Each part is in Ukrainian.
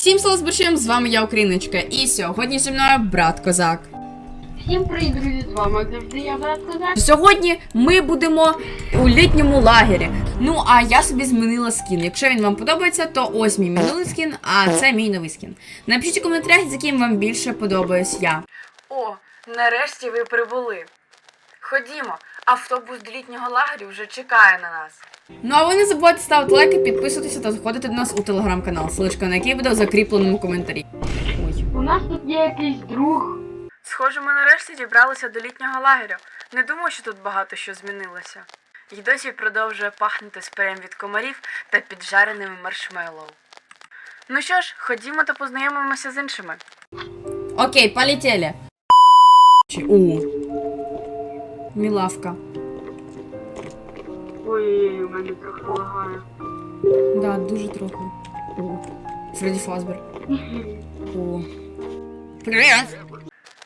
Всім слава з з вами я, Україночка, і сьогодні зі мною брат Козак. Всім привіт, друзі, з вами завжди я брат Козак. Сьогодні ми будемо у літньому лагері. Ну а я собі змінила скін. Якщо він вам подобається, то ось мій минулий скін, а це мій новий скін. Напишіть у коментарях, з яким вам більше подобаюсь я. О, нарешті ви прибули. Ходімо, автобус до літнього лагерю вже чекає на нас. Ну а ви не забувайте ставити лайки, підписуватися та заходити до нас у телеграм-канал, ссылочка на який буде в закріпленому коментарі. Ой. У нас тут є якийсь друг. Схоже, ми нарешті дібралися до літнього лагерю. Не думаю, що тут багато що змінилося. І досі продовжує пахнути спреєм від комарів та піджареними маршмеллоу. Ну що ж, ходімо та познайомимося з іншими. Окей, полетели. У. Мілавка. Ой, у мене трохи лагає. Да, дуже трохи. Фредді Фазбер. О. Привіт!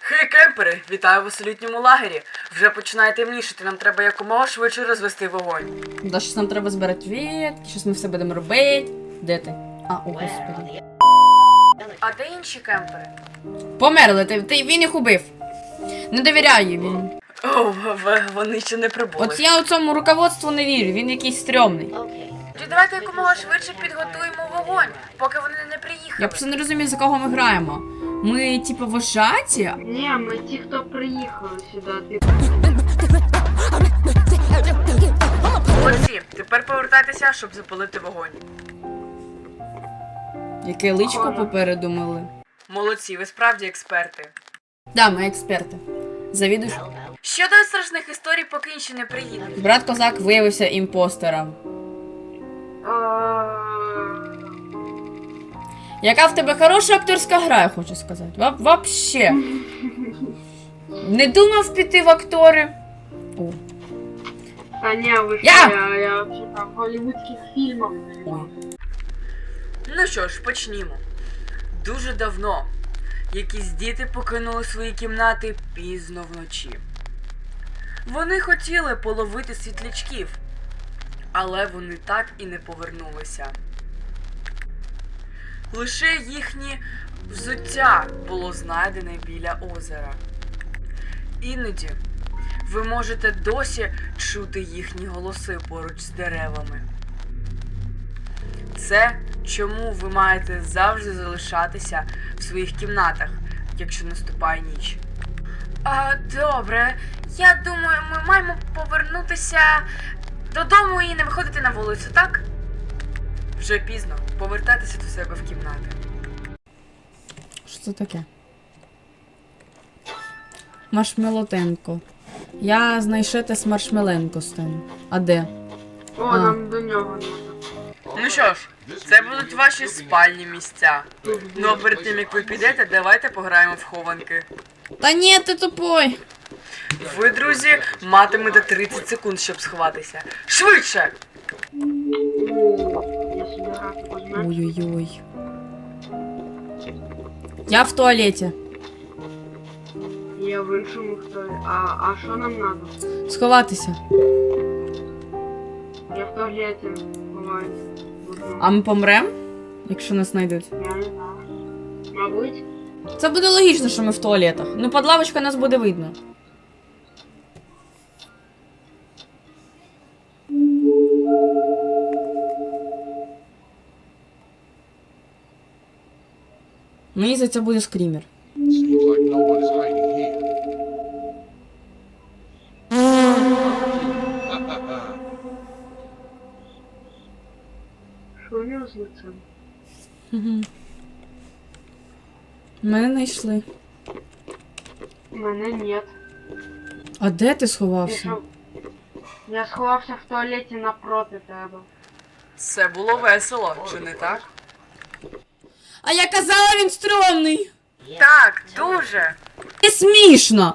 Хей, кемпери! Вітаю вас у літньому лагері. Вже починає темнішити, нам треба якомога швидше розвести вогонь. Да, щось нам треба збирати ветки, щось ми все будемо робити. Де ти? А, о, господи. А де інші кемпери? Померли, ти, ти, він їх убив. Не довіряю він. О, в- вони ще не прибули. От я у цьому руководству не вірю, він якийсь стрьомний. Тоді давайте якомога швидше підготуємо вогонь, поки вони не приїхали. Я просто не розумію, за кого ми граємо. Ми, типу, вожаті? Ні, ми ті, хто приїхали сюди. Ти... Молодці, тепер повертайтеся, щоб запалити вогонь. Яке личко попереду мили. Молодці, ви справді експерти. Да, ми експерти. Завідуєш? Щодо страшних історій, поки інші не приїдуть. Брат Козак виявився імпостером. Яка в тебе хороша акторська гра, я хочу сказати. Ва- Вообще. Не думав піти в актори. О, Та ні, ви що, Я! я, я взагалі там в голівудських фільмах. ой. Ну що ж, почнімо. Дуже давно якісь діти покинули свої кімнати пізно вночі. Вони хотіли половити світлячків, але вони так і не повернулися. Лише їхнє взуття було знайдене біля озера. Іноді ви можете досі чути їхні голоси поруч з деревами. Це чому ви маєте завжди залишатися в своїх кімнатах, якщо наступає ніч. А, добре, я думаю, ми маємо повернутися додому і не виходити на вулицю, так? Вже пізно. Повертайтеся до себе в кімнати. Що це таке? Маршмелотенко. Я знайшете з маршмеленко стану. А де? О, А. нам до нього треба. Ну що ж, це будуть ваші спальні місця. Ну а перед тим як ви підете, давайте пограємо в хованки. Та ні, ти тупой. Ви, друзі, матимете 30 секунд, щоб сховатися. Швидше! Ой-ой-ой. Я в туалеті. Я в іншому хто. А, а що нам треба? Сховатися. Я в туалеті ховаюсь. А ми помрем, якщо нас знайдуть. Я не знаю. Мабуть. Це буде логічно, що ми в туалетах. Ну, під лавочкою нас буде видно. Мені за це буде скрімер. Like no one is hiding here. Що у нього з лицем? Мене знайшли. Мене нет. А де ти сховався? я сховався в туалеті напроти тебе. Це було весело, чи не так? А я казала, він стрьомний! Так, дуже. І смішно!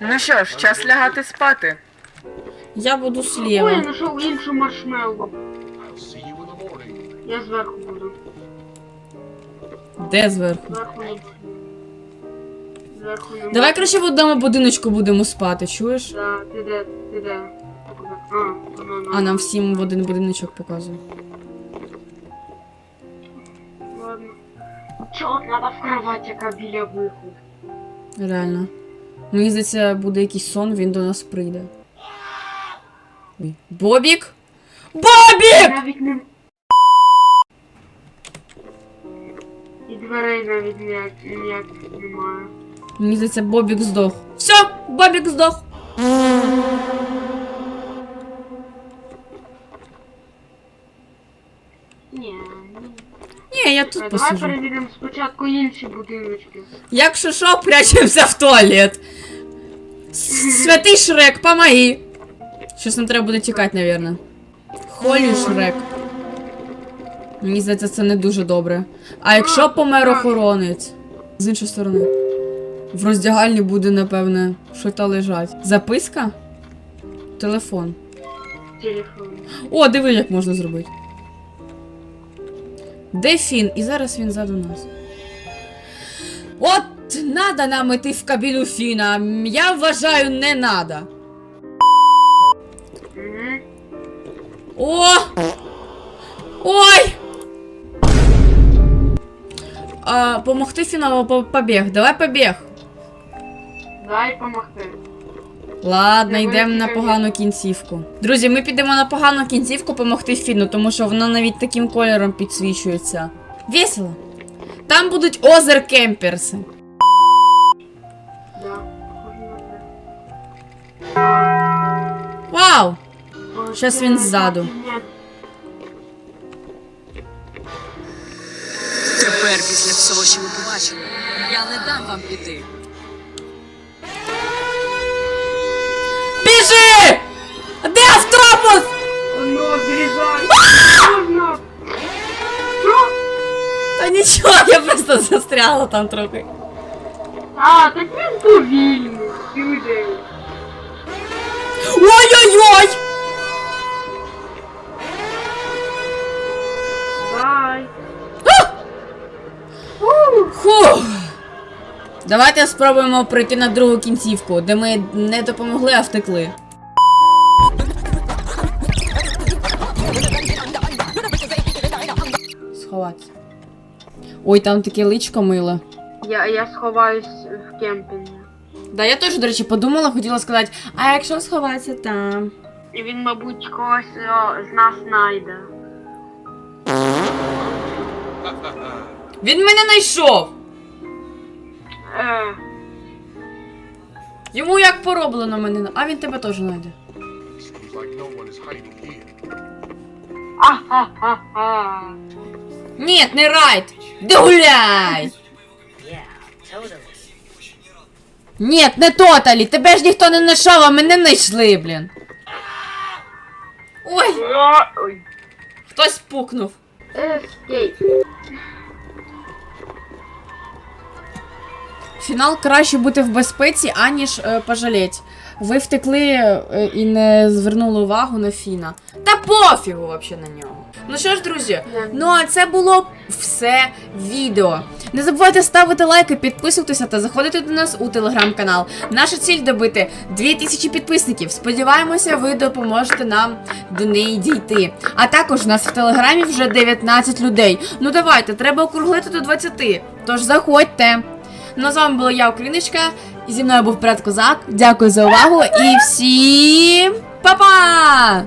Ну що ж, час лягати спати. Я буду Ой, я сліва. знайшов іншу morning. Я зверху. Де зверху? Зверху не. Зверху не Давай краще в одному будиночку будемо спати, чуєш? Да, ти де, ти де? А, воно, А нам всім в один будиночок показує. Ладно. Чё, надо в кровать, яка біля виходу. Реально. Мені здається, буде якийсь сон, він до нас прийде. Ой. Бобік? Бобік! Навіть не... дверей навіть ніяк, ніяких немає. Мені здається, Бобік здох. Все, Бобік здох. Ні, ні. Ні, я тут Давай посижу. перевіримо спочатку інші будиночки. Якщо що, прячемося в туалет. С- Святий Шрек, помоги. Щось нам треба буде тікати, навірно. Холі Шрек. Мені здається, це не дуже добре. А якщо помер охоронець? З іншої сторони. В роздягальні буде, напевне, що та лежать. Записка? Телефон. Телефон. О, диви, як можна зробити. Де Фін? І зараз він ззаду нас. От надо нам іти в кабіну Фіна. Я вважаю, не надо. О! А, помогти Фінову по- побіг. Давай побіг. Дай помогти. Ладно, йдемо на погану кінцівку. Друзі, ми підемо на погану кінцівку помогти Фіну, тому що вона навіть таким кольором підсвічується. Весело. Там будуть озер кемперси. Вау! Щас він ззаду. Тепер, після всього, що ви побачили, я не дам вам піти. Біжи! Де автобус? Воно зрізає. Можна. Та нічого, я просто застряла там трохи. А, так він повільний. Люди. Ой-ой-ой! Фух. Давайте спробуємо пройти на другу кінцівку, де ми не допомогли, а втекли. Сховатися. Ой, там таке личко миле. Я, я сховаюсь в кемпінгі. Да, я теж, до речі, подумала, хотіла сказати, а якщо сховатися там. І він, мабуть, когось о, з нас знайде. Він мене знайшов! Йому як пороблено мене. А він тебе теж знайде. Ні, не райд! Де гуляй! Ні, не тоталі! Тебе ж ніхто не знайшов, а мене знайшли, блін. Ой, хтось пукнув. Ескейп. Фінал краще бути в безпеці, аніж е, пожаліть. Ви втекли е, і не звернули увагу на Фіна. Та пофігу вообще на нього. Ну що ж, друзі, ну а це було все відео. Не забувайте ставити лайки, підписуватися та заходити до нас у телеграм-канал. Наша ціль добити 2000 підписників. Сподіваємося, ви допоможете нам до неї дійти. А також у нас в телеграмі вже 19 людей. Ну давайте, треба округлити до 20. Тож заходьте. Ну, а з вами була я, Україночка, і зі мною був Брат Козак. Дякую за увагу і всім па-па!